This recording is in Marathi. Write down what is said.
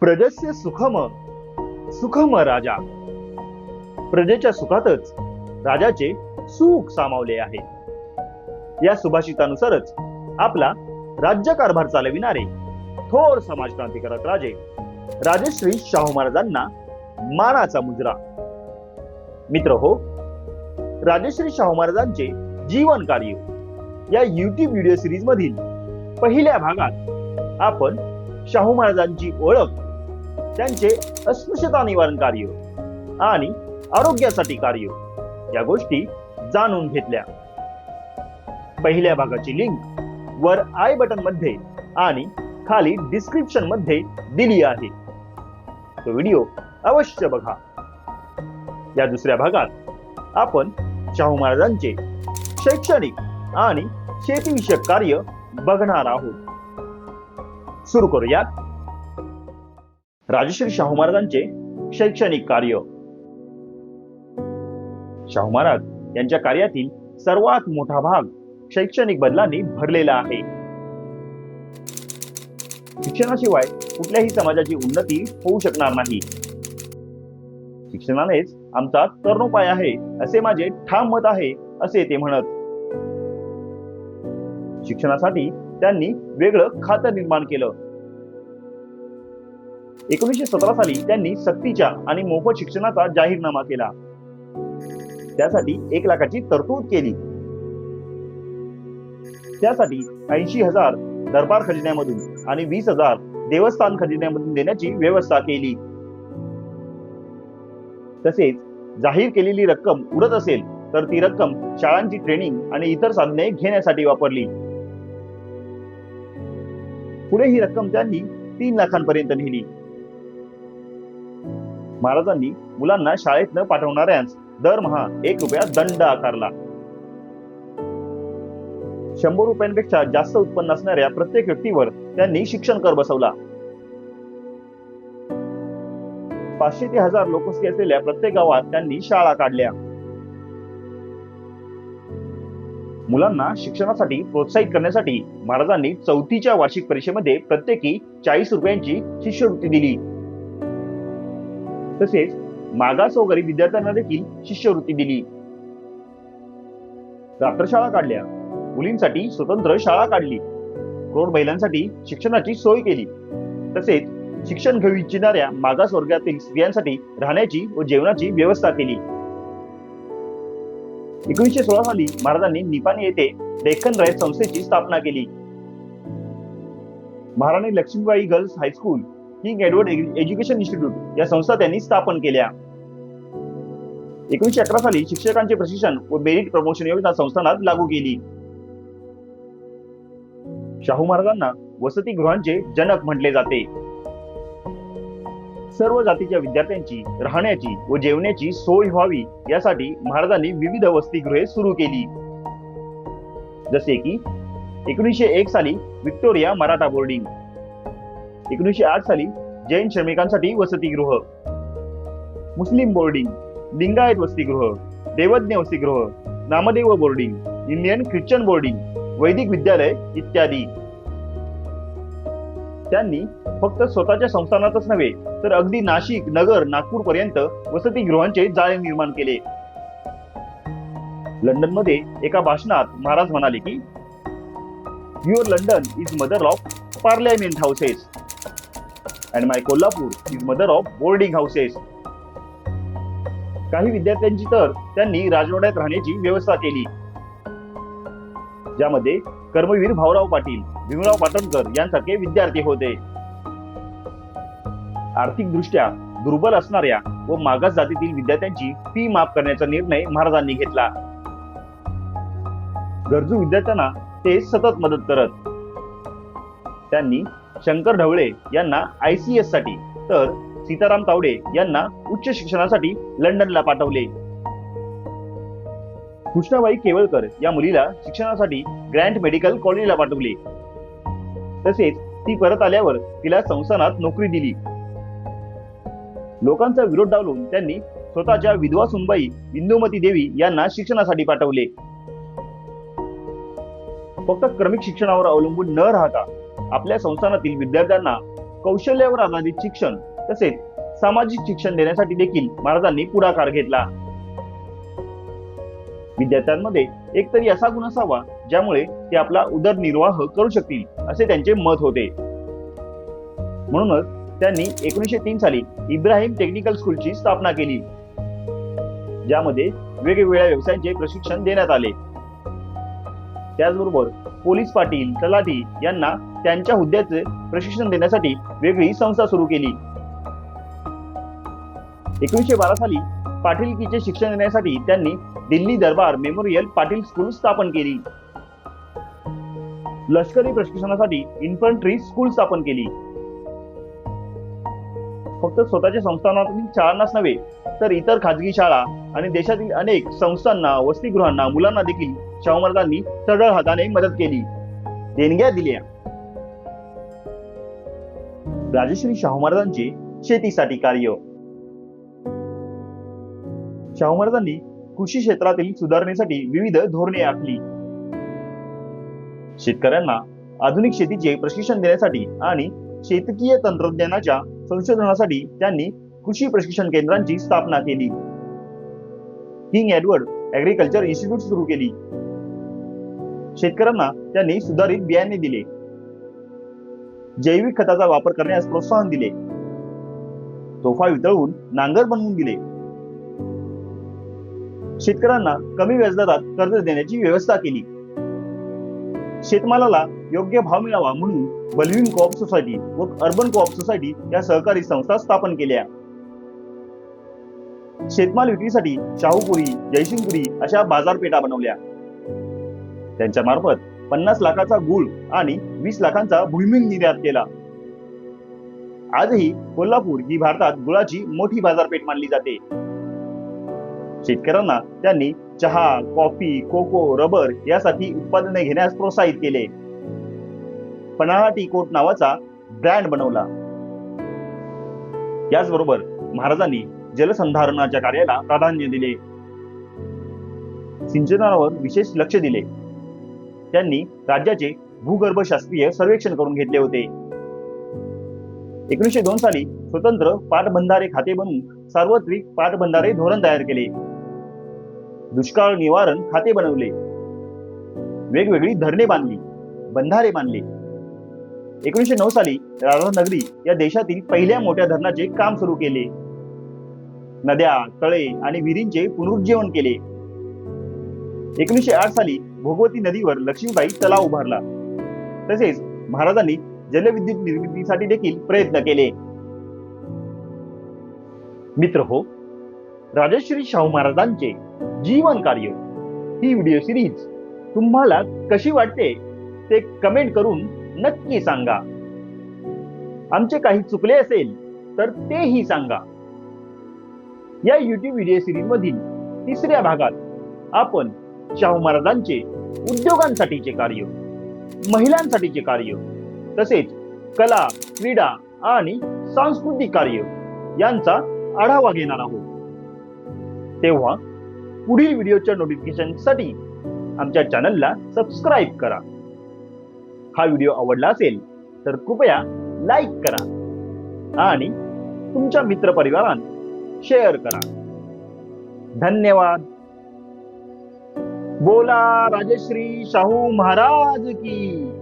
प्रजस्य सुखम सुखम राजा. प्रजेच्या सुखातच राजाचे सुख सामावले आहे. या सुभाषितानुसारच आपला राज्यकारभार चालविणारे थोर समाजक्रांतिकारक राजे राजश्री शाहू महाराजांना मानाचा मुजरा. मित्र हो राजश्री शाहू महाराजांचे जीवन कार्य या युट्यूब व्हिडिओ सिरीज मधील पहिल्या भागात आपण शाहू महाराजांची ओळख त्यांचे अस्पृश्यता निवारण कार्य आणि आरोग्यासाठी कार्य या गोष्टी जाणून घेतल्या. पहिल्या भागाची लिंक वर आय बटनमध्ये आणि खाली डिस्क्रिप्शनमध्ये दिली आहे. तो व्हिडिओ अवश्य बघा. या दुसऱ्या भागात आपण शाहू महाराजांचे शैक्षणिक आणि शेतीविषयक कार्य बघणार आहोत. सुरू करूयात. राजश्री शाहू महाराजांचे शैक्षणिक कार्य. शाहू महाराज यांच्या कार्यातील सर्वात मोठा भाग शैक्षणिक बदलांनी भरलेला आहे. शिक्षणाशिवाय कुठल्याही समाजाची उन्नती होऊ शकणार नाही. शिक्षणानेच आमचा तरुणोपाय आहे असे माझे ठाम मत आहे असे ते म्हणत. शिक्षणासाठी त्यांनी वेगळं खातं निर्माण केलं. एकोणीसशे सतरा साली त्यांनी सक्तीच्या आणि मोफत शिक्षणाचा जाहीरनामा केला. त्यासाठी एक लाखाची तरतूद केली. त्यासाठी ऐंशी हजार दरबार खजिन्यामधून आणि वीस हजार देवस्थान खजिन्यामधून देण्याची व्यवस्था केली. तसेच जाहीर केलेली रक्कम उरत असेल तर ती रक्कम शाळांची ट्रेनिंग आणि इतर साधने घेण्यासाठी वापरली. पुढे ही रक्कम त्यांनी तीन लाखांपर्यंत नेली. महाराजांनी मुलांना शाळेत न पाठवणाऱ्यांस दरमहा एक रुपया दंड आकारला. शंभर रुपयांपेक्षा जास्त उत्पन्न असणाऱ्या प्रत्येक व्यक्तीवर त्यांनी शिक्षण कर बसवला. पाचशे ते हजार लोकवस्ती असलेल्या प्रत्येक गावात त्यांनी शाळा काढल्या. मुलांना शिक्षणासाठी प्रोत्साहित करण्यासाठी महाराजांनी चौथीच्या वार्षिक परीक्षेमध्ये प्रत्येकी चाळीस रुपयांची शिष्यवृत्ती दिली. तसेच मागास वगैरे विद्यार्थ्यांना देखील शिष्यवृत्ती दिली. रात्रशाळा काढल्या. मुलींसाठी स्वतंत्र शाळा काढली. प्रौढ महिलांसाठी शिक्षणाची सोय केली. तसेच शिक्षण घेऊ इच्छिणाऱ्या मागास वर्गातील स्त्रियांसाठी राहण्याची व जेवणाची व्यवस्था केली. एकोणीसशे सोळा साली महाराजांनी निपाणी येथे डेक्कन रायत संस्थेची स्थापना केली. Maharani Laxmibai girls high school King Edward education institute या संस्था त्यांनी स्थापन केल्या. एकोणीसशे अकरा साली शिक्षकांचे प्रशिक्षण व मेरिट प्रमोशन योजना संस्थानात लागू केली. शाहू महाराजांना वसतिगृहांचे जनक म्हटले जाते. सर्व जातीच्या विद्यार्थ्यांची राहण्याची व जेवण्याची सोय व्हावी यासाठी महाराजांनी विविध वसतिगृहे सुरू केली. जसे की एकोणीसशे एक साली विक्टोरिया मराठा बोर्डिंग. एकोणीसशे आठ साली जैन श्रमिकांसाठी वसतिगृह. मुस्लिम बोर्डिंग लिंगायत वसतिगृह देवज्ञ वसतिगृह Namdev boarding Indian Christian boarding वैदिक विद्यालय इत्यादी. त्यांनी फक्त स्वतःच्या संस्थानातच नव्हे तर अगदी नाशिक नगर नागपूर पर्यंत वसतिगृहांचे जाळे निर्माण केले. लंडनमध्ये एका भाषणात महाराज म्हणाले की your London is mother of parliament houses and my Kolhapur is mother of boarding houses काही विद्यार्थ्यांची तर त्यांनी राजवाड्यात राहण्याची व्यवस्था केली. ज्यामध्ये कर्मवीर भाऊराव पाटील भीमराव पाटणकर यांसारखे विद्यार्थी होते. आर्थिकदृष्ट्या दुर्बल असणाऱ्या व मागास जातीतील विद्यार्थ्यांची फी माफ करण्याचा निर्णय महाराजांनी घेतला. गरजू विद्यार्थ्यांना ते सतत मदत करत. त्यांनी शंकर ढवळे यांना आयसीएससाठी तर सीताराम तावडे यांना उच्च शिक्षणासाठी लंडनला पाठवले. कृष्णाबाई केवळकर या मुलीला शिक्षणासाठी ग्रँट मेडिकल कॉलेजला पाठवले. तसेच ती परत आल्यावर तिला संस्थानात नोकरी दिली. लोकांचा विरोध डावलून त्यांनी स्वतःच्या विधवा सुनबाई इंदुमती देवी यांना शिक्षणासाठी पाठवले. फक्त क्रमिक शिक्षणावर अवलंबून न राहता आपल्या संस्थानातील विद्यार्थ्यांना कौशल्यावर आधारित शिक्षण तसेच सामाजिक शिक्षण देण्यासाठी देखील महाराजांनी पुढाकार घेतला. विद्यार्थ्यांमध्ये एकतरी असा गुण असावा ज्यामुळे ते आपला उदरनिर्वाह करू शकतील असे त्यांचे मत होते. म्हणूनच त्यांनी एकोणीसशे तीन साली इब्राहिम टेक्निकल स्कूलची स्थापना केली. ज्यामध्ये वेगवेगळ्या व्यवसायांचे प्रशिक्षण देण्यात आले. त्याचबरोबर पोलीस पाटील तलाठी यांना त्यांच्या हुद्द्याचे प्रशिक्षण देण्यासाठी वेगळी संस्था सुरू केली. एकोणीसशे बारा साली पाटीलकीचे शिक्षण देण्यासाठी त्यांनी दिल्ली दरबार मेमोरियल पाटील स्कूल स्थापन केली. लष्करी प्रशिक्षणासाठी इन्फंट्री स्कूल स्थापन केली. फक्त स्वतःच्या संस्थानातील शाळांनाच नव्हे तर इतर खाजगी शाळा आणि देशातील अनेक संस्थांना वसतिगृहांना मुलांना देखील शाहू महाराजांनी सरळ हाताने मदत केली. देणग्या दिल्या. राजश्री शाहू महाराजांचे शेतीसाठी कार्य. शाहू महाराजांनी कृषी क्षेत्रातील सुधारणेसाठी विविध धोरणे आखली. शेतकऱ्यांना आधुनिक शेतीचे प्रशिक्षण देण्यासाठी आणि शेतकीय तंत्रज्ञानाच्या संशोधनासाठी त्यांनी कृषी प्रशिक्षण केंद्रांची स्थापना केली. किंग एडवर्ड ऍग्रिकल्चर इन्स्टिट्यूट सुरू केली. शेतकऱ्यांना त्यांनी सुधारित बियाणे दिले. जैविक खताचा वापर करण्यास प्रोत्साहन दिले. तोफा वितळवून नांगर बनवून दिले. शेतकऱ्यांना कमी व्याजदरात कर्ज देण्याची व्यवस्था केली. शेतमालाला योग्य भाव मिळावा म्हणून बलवीन कोऑप सोसायटी व अर्बन कोऑप सोसायटी या सहकारी संस्था स्थापन केल्या. शेतमाल विक्रीसाठी शाहूपुरी जयसिंगपुरी अशा बाजारपेठा बनवल्या. त्यांच्या मार्फत पन्नास लाखाचा गुळ आणि वीस लाखांचा भुईमुग निर्यात केला. आजही कोल्हापूर ही भारतात गुळाची मोठी बाजारपेठ मानली जाते. शेतकऱ्यांना त्यांनी चहा कॉफी कोको रबर यासाठी उत्पादने घेण्यास प्रोत्साहित केले. पन्हाळा टी कोट नावाचा ब्रँड बनवला. याचबरोबर महाराजांनी जलसंधारणाच्या कार्याला प्राधान्य दिले. सिंचनावर विशेष लक्ष दिले. त्यांनी राज्याचे भूगर्भशास्त्रीय सर्वेक्षण करून घेतले होते. एकोणीसशे दोन साली स्वतंत्र पाटबंधारे खाते बनवून सार्वत्रिक पाटबंधारे धोरण तयार केले. दुष्काळ निवारण खाते बनवले. वेगवेगळी धरणे बांधली बंधारे बांधले. एकोणीसशे नऊ साली राधानगरी या देशातील पहिल्या मोठ्या धरणाचे काम सुरू केले. नद्या तळे आणि विहिरींचे पुनरुज्जीवन केले. एकोणीसशे आठ साली भोगवती नदीवर लक्ष्मीबाई तलाव उभारला. तसेच महाराजांनी जलविद्युत निर्मितीसाठी देखील प्रयत्न केले. मित्र हो राजश्री शाहू महाराजांचे जीवन कार्य ही व्हिडिओ सिरीज तुम्हाला कशी वाटते ते कमेंट करून नक्की सांगा. आमचे काही चुकले असेल तर तेही सांगा. या युट्यूब व्हिडिओ सिरीज मधील तिसऱ्या भागात आपण शाहू महाराजांचे उद्योगांसाठीचे कार्य महिलांसाठीचे कार्य तसेच कला क्रीडा आणि सांस्कृतिक कार्य यांचा आढावा घेणार आहोत. तेव्हा पुढील व्हिडिओच्या नोटिफिकेशनसाठी आमच्या चॅनलला सबस्क्राईब करा. हा व्हिडिओ आवडला असेल तर कृपया लाईक करा आणि तुमच्या मित्रपरिवारात शेअर करा. धन्यवाद! बोला राजश्री शाहू महाराज की।